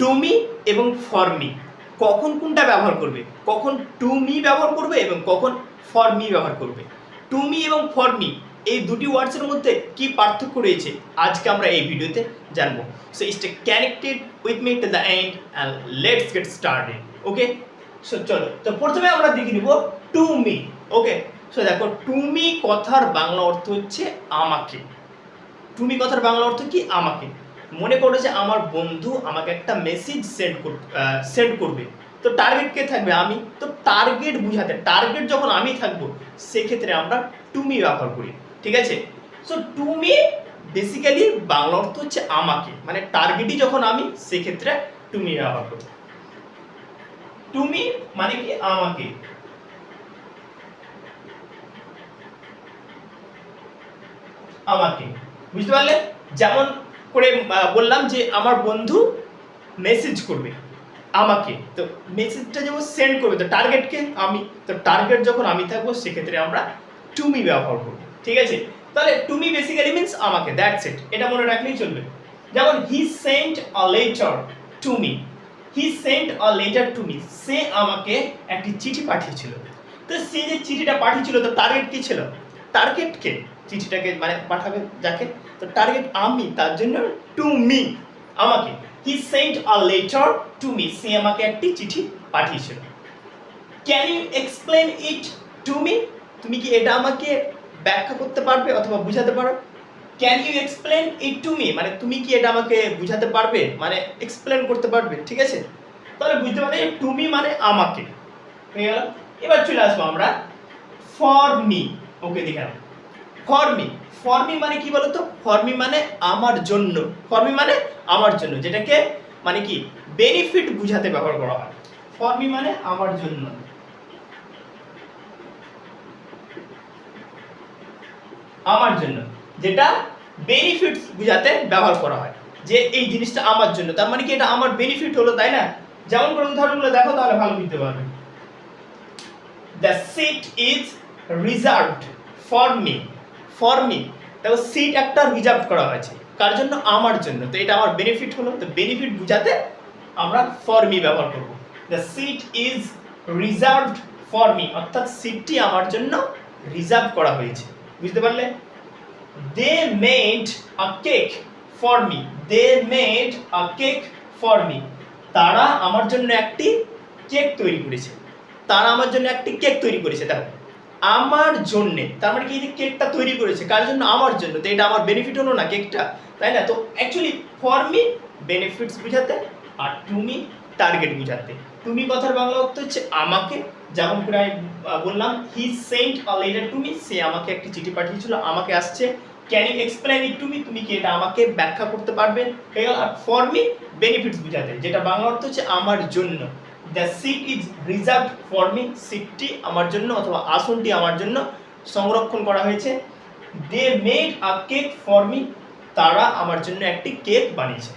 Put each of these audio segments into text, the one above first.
Two me এবং for me কখন কোনটা ব্যবহার করবে? কখন টু মি ব্যবহার করবে এবং কখন ফর মি ব্যবহার করবে। টু মি এবং ফর মি এই দুটি ওয়ার্ডসের মধ্যে কি পার্থক্য রয়েছে? আজকে আমরা এই ভিডিওতে জানব। So stay connected with me to the end and let's get started okay so চলো, তো প্রথমে আমরা দেখে নিব টু মি ওকে সো দেখো টু মি কথার বাংলা অর্থ হচ্ছে আমাকে। তুমি কথার বাংলা অর্থ কি? আমাকে। মনে করো যে আমার বন্ধু আমাকে একটা মেসেজ সেন্ড কর সেন্ড করবে। তো টার্গেট কে থাকবে আমি? তো টার্গেট বুঝাতে টার্গেট যখন আমি থাকব, সেক্ষেত্রে আমরা টুমি ব্যবহার করি, ঠিক আছে? সো টুমি বেসিক্যালি বাংলা অর্থ হচ্ছে আমাকে মানে টার্গেটই যখন আমি, সেক্ষেত্রে টুমি ব্যবহার করি। টুমি মানে কি? আমাকে। আমাকে। বুঝতে পারলে? যেমন করে বললাম যে আমার বন্ধু মেসেজ করবে আমাকে। তো মেসেজটা যেমন সেন্ড করবে, তো টার্গেটকে আমি। তো টার্গেট যখন আমি থাকব, সেক্ষেত্রে আমরা টুমি ব্যবহার করব। ঠিক আছে? তাহলে টুমি বেসিক্যালি মিন্স আমাকে দ্যাটস ইট এটা মনে রাখলেই চলবে। যেমন he sent a letter to me he sent a letter to me সে আমাকে একটি চিঠি পাঠিয়েছিল। তো সে যে চিঠিটা পাঠিয়েছিল, তো টার্গেট কি ছিল? টার্গেট কে? চিঠিটাকে মানে পাঠাবে যাকে? তো টার্গেট আমি, তার জন্য টু মি আমাকে। He sent a letter to me সে আমাকে একটি চিঠি পাঠিয়েছিল। Can you explain it to me তুমি কি এটা আমাকে ব্যাখ্যা করতে পারবে অথবা বুঝাতে পারো? Can you explain it to me মানে তুমি কি এটা আমাকে বুঝাতে পারবে? মানে এক্সপ্লেন করতে পারবে, ঠিক আছে? তাহলে বুঝতে পারবে টু মি মানে আমাকে। হয়ে গেল। এবার চলে আসব আমরা ফর মি ওকে দেখে নাও ফর মি ফর মি মানে কি বলতো? ফর্মি মানে আমার জন্য। ফর্মি মানে আমার জন্য, যেটাকে মানে কি? বেনিফিট বুঝাতে ব্যবহার করা হয়। ফর্মি মানে আমার জন্য। আমার জন্য, যেটা বেনিফিটস বুঝাতে ব্যবহার করা হয়। যে এই জিনিসটা আমার জন্য, তার মানে কি এটা আমার বেনিফিট হলো, তাই না? যেমন করে উদাহরণগুলো দেখো, তাহলে ভালো বুঝতে পারবে। The seat is reserved for me for me দেখো সিট একটা রিজার্ভ করা হয়েছে। কার জন্য? আমার জন্য। তো এটা আমার বেনিফিট হলো। তো বেনিফিট বুঝাতে আমরা ফর মি ব্যবহার করব। The seat is reserved for me অর্থাৎ সিটটি আমার জন্য রিজার্ভ করা হয়েছে। বুঝতে পারলে? They made a cake for me they made a cake for me তারা আমার জন্য একটি কেক তৈরি করেছে। তারা আমার জন্য একটি কেক তৈরি করেছে। দেখো আমার জন্যে, তার মানে কি এই যে কেকটা তৈরি করেছে, কার জন্য? আমার জন্য। তো এটা আমার বেনিফিট হলো না কেকটা তাই না? তো অ্যাকচুয়ালি ফর মি বেনিফিটস বুঝাতে আর টুমি টার্গেট বুঝাতে। তুমি কথার বাংলা অর্থ হচ্ছে আমাকে, যেমন করে আমি বললাম he sent a letter to me সে আমাকে একটি চিঠি পাঠিয়েছিল, আমাকে আসছে। Can you explain it to me তুমি কি এটা আমাকে ব্যাখ্যা করতে পারবে? আর ফর মি বেনিফিটস বুঝাতে, যেটা বাংলা অর্থ হচ্ছে আমার জন্য। The seat is reserve for me সিটটি আমার জন্য অথবা আসনটি আমার জন্য সংরক্ষণ করা হয়েছে। They made a cake for me তারা আমার জন্য একটি কেক বানিয়েছে।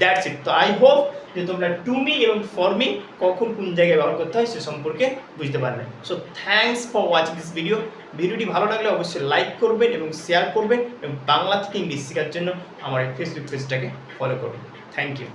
দ্যাটস ইট তো আই হোপ যে তোমরা টু মি এবং ফর মি কখন কোন জায়গায় ব্যবহার করতে হয় সে সম্পর্কে বুঝতে পারলে। So thanks for watching this video ভিডিওটি ভালো লাগলে অবশ্যই লাইক করবেন এবং শেয়ার করবেন এবং বাংলা থেকে ইংলিশ শেখার জন্য আমার এই ফেসবুক পেজটাকে ফলো করবেন। Thank you